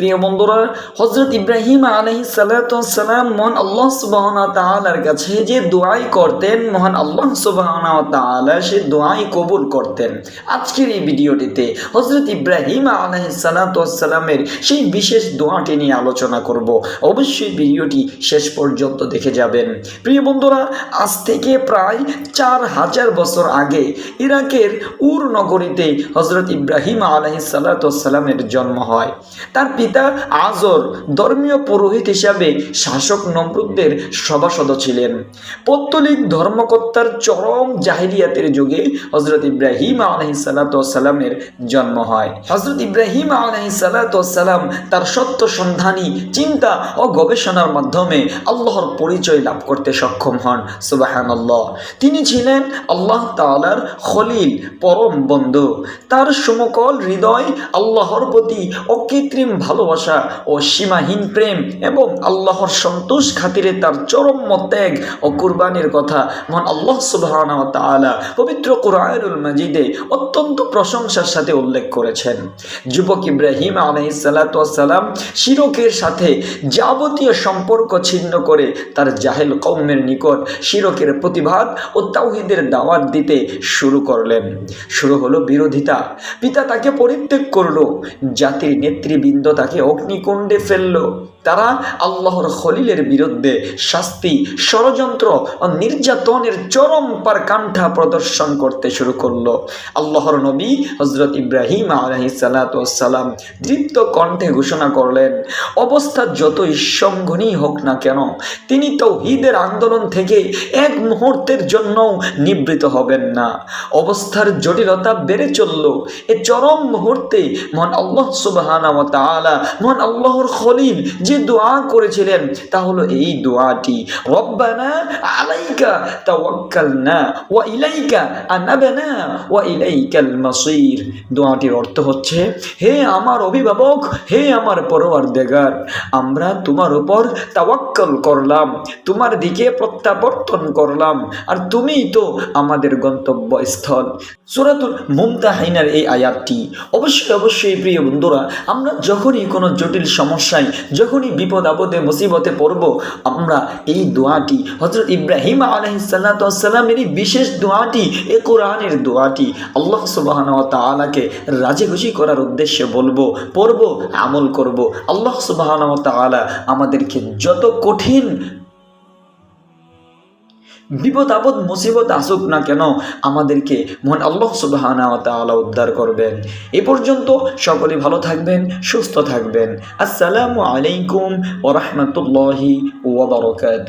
প্রিয় বন্ধুরা হজরত ইব্রাহিম আলহি সালাম মহান আল্লাহ সুবাহ তালার কাছে যে দোয়াই করতেন, মহান আল্লাহ সুবাহ সে দোয়াই কবুল করতেন। আজকের এই ভিডিওটিতে হজরত ইব্রাহিম আলহি সালামের সেই বিশেষ দোয়াটি নিয়ে আলোচনা করব। অবশ্যই ভিডিওটি শেষ পর্যন্ত দেখে যাবেন। প্রিয় বন্ধুরা আজ থেকে প্রায় চার হাজার বছর আগে ইরাকের উর নগরীতে হজরত ইব্রাহিম আলহি সালামের জন্ম হয়। তার আজর ধর্মীয় পুরোহিত হিসাবে শাসক নমরুদ্দের সভাসদ ছিলেন। পত্তলিক ধর্মকর্তার চরম জাহিরিয়াতের যুগে হজরত ইব্রাহিম আলহি সালামের জন্ম হয়। হজরত ইব্রাহিম আলহি সালাম তার সত্য সন্ধানী, চিন্তা ও গবেষণার মাধ্যমে আল্লাহর পরিচয় লাভ করতে সক্ষম হন। সুবাহান্লাহ তিনি ছিলেন আল্লাহ তালার খলিল, পরম বন্ধু। তার সমকল হৃদয় আল্লাহর প্রতি অকৃত্রিম ভালোবাসা ও সীমাহীন প্রেম এবং আল্লাহর সন্তোষ খাতিরে তার চরম ত্যাগ ও কুরবানির কথা মহান আল্লাহ সুবাহ পবিত্র কোরআনুল মাজিদে অত্যন্ত প্রশংসার সাথে উল্লেখ করেছেন। যুবক ইব্রাহিম আলহিসাল্লাম শিরকের সাথে যাবতীয় সম্পর্ক ছিন্ন করে তার জাহেল কৌমের নিকট শিরকের প্রতিবাদ ও তাওহিদের দাওয়াত দিতে শুরু করলেন। শুরু হলো বিরোধিতা। পিতা তাকে পরিত্যাগ করল। জাতির নেতৃবৃন্দ তাকে অগ্নিকুণ্ডে ফেলল। তারা আল্লাহর খলিলের বিরুদ্ধে শাস্তি, ষড়যন্ত্র ও নির্যাতনের চরম পার কাণ্ঠা প্রদর্শন করতে শুরু করল। আল্লাহর নবী হজরত ইব্রাহিম আলহি সালাম দৃপ্ত কণ্ঠে ঘোষণা করলেন, অবস্থা যতই সম্ঘনী হোক না কেন, তিনি তো হিদের আন্দোলন থেকে এক মুহূর্তের জন্য নিবৃত হবেন না। অবস্থার জটিলতা বেড়ে চলল। এ চরম মুহূর্তে মহান আল্লাহ সুবাহানা তাআলা, মহান আল্লাহর খলিল, যে দোয়া করেছিলেন, তা হলো এই দোয়াটি, রব্বানা আলাইকা ওয়া ইলাইকা ওয়া ইলাইকাল মাসির। দোয়াটির অর্থ হচ্ছে, হে আমার অভিভাবক, হে আমার পরওয়ারদেগার, আমরা তোমার উপর করলাম, তোমার দিকে প্রত্যাবর্তন করলাম, আর তুমিই তো আমাদের গন্তব্যস্থল। সুরাতুল মুমতাহাইনার এই আয়াতটি, অবশ্যই অবশ্যই প্রিয় বন্ধুরা, আমরা যখনই কোনো জটিল সমস্যায়, যখনই বিপদ, আপদে, মুসিবতে পড়ব, আমরা এই দোয়াটি হজরত ইব্রাহিম আলহিসাল্লামেরই বিশেষ দোয়াটি, এ কোরআনের দোয়াটি আল্লাহ সুবাহন তালাকে রাজি খুশি করার উদ্দেশ্যে বলব, পড়ব, আমল করব। আল্লাহ সুবাহন তালা আমাদেরকে যত কঠিন বিপদ আপদ, মুসিবত আসুক না কেন আমাদেরকে মহান আল্লাহ সুবাহানা তাআলা উদ্ধার করবেন। এ পর্যন্ত সকলে ভালো থাকবেন, সুস্থ থাকবেন। আসসালামু আলাইকুম ওরহমতুল্লাহি ওবরকাত